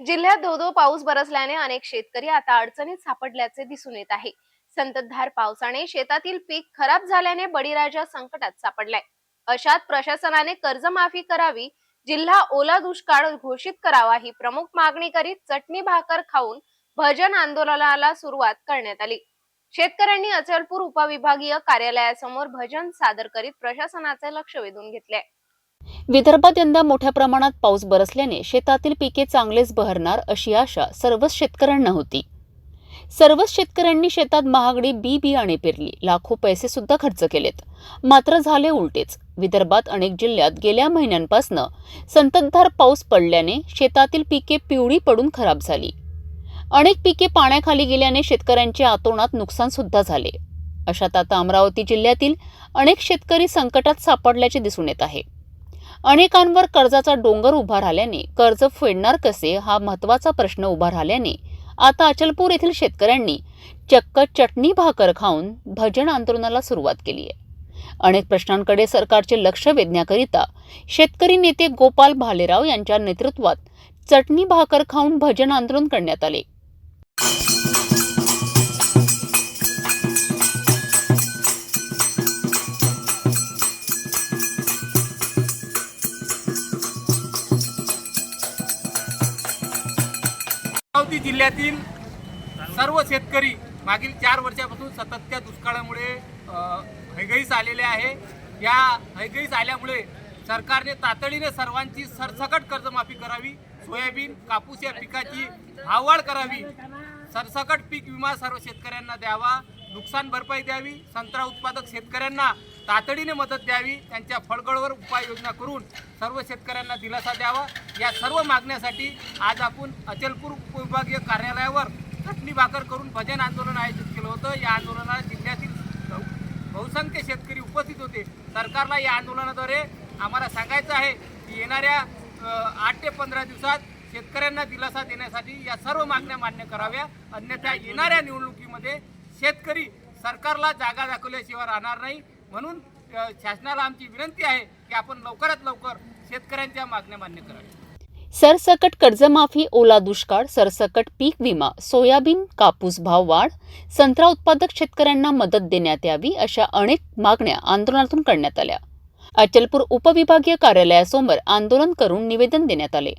जिल्ह्यात धो पाऊस बरसल्याने अनेक शेतकरी आता अडचणीत सापडल्याचे दिसून येत आहे. संततधार पावसाने शेतातील पीक खराब झाल्याने बळीराजा संकटात सापडलाय. अशात प्रशासनाने कर्जमाफी करावी जिल्हा ओला दुष्काळ घोषित करावा ही प्रमुख मागणी करीत चटणी भाकर खाऊन भजन आंदोलनाला सुरुवात करण्यात आली. शेतकऱ्यांनी अचलपूर उपविभागीय कार्यालयासमोर भजन सादर करीत प्रशासनाचे लक्ष वेधून घेतले विदर्भात यंदा मोठ्या प्रमाणात पाऊस बरसल्याने शेतातील पिके चांगलेच बहरणार अशी आशा सर्वच शेतकऱ्यांना होती. सर्वच शेतकऱ्यांनी शेतात महागडी बी बियाणे पेरली लाखो पैसे सुद्धा खर्च केलेत. मात्र झाले उलटेच. विदर्भात अनेक जिल्ह्यात गेल्या महिन्यांपासून संततधार पाऊस पडल्याने शेतातील पिके पिवळी पडून खराब झाली. अनेक पिके पाण्याखाली गेल्याने शेतकऱ्यांचे आतोनात नुकसान सुद्धा झाले. अशात आता अमरावती जिल्ह्यातील अनेक शेतकरी संकटात सापडल्याचे दिसून येत आहे. अनेकांवर कर्जाचा डोंगर उभा राहिल्याने कर्ज फेडणार कसे हा महत्त्वाचा प्रश्न उभा राहिल्याने आता अचलपूर येथील शेतकऱ्यांनी चक्क चटणी भाकर खाऊन भजन आंदोलनाला सुरुवात केली आहे. अनेक प्रश्नांकडे सरकारचे लक्ष वेधण्याकरिता शेतकरी नेते गोपाल भालेराव यांच्या नेतृत्वात चटणी भाकर खाऊन भजन आंदोलन करण्यात आले. जिल्ह्यातील सर्व शेतकरी मागील चार वर्षापासून सततच्या दुष्काळामुळे हैगईस आलेले आहे. या हैगईस आल्यामुळे सरकारने तातडीने सर्वांची सरसकट कर्जमाफी करावी सोयाबीन कापूस या पिकाची भाववाढ करावी. सरसकट पीक विमा सर्व शेतकऱ्यांना द्यावा. नुकसान भरपाई द्यावी संत्रा उत्पादक शेतकऱ्यांना तातडीने मदत द्यावी त्यांच्या फळगळवर उपाययोजना करून सर्व शेतकऱ्यांना दिलासा द्यावा. या सर्व मागण्यासाठी आज आपण अचलपूर उपविभागीय कार्यालयावर चटणी भाकर करून भजन आंदोलन आयोजित केलं होतं. या आंदोलनाला जिल्ह्यातील बहुसंख्य शेतकरी उपस्थित होते. सरकारला या आंदोलनाद्वारे आम्हाला सांगायचं आहे की येणाऱ्या आठ ते पंधरा दिवसात शेतकऱ्यांना दिलासा देण्यासाठी या सर्व मागण्या मान्य कराव्या. अन्यथा येणाऱ्या निवडणुकीमध्ये शेतकरी सरकारला जागा दाखवल्याशिवाय राहणार नाही. म्हणून शासनाला आमची विनंती आहे की आपण लवकरात लवकर शेतकऱ्यांच्या मागण्या मान्य कराव्या. सरसकट कर्जमाफी ओला दुष्काळ सरसकट पीक विमा सोयाबीन कापूस भाव वाढ संत्रा उत्पादक शेतकऱ्यांना मदत देण्यात यावी अशा अनेक मागण्या आंदोलनातून करण्यात आल्या. अचलपूर उपविभागीय कार्यालयासमोर आंदोलन करून निवेदन देण्यात आले.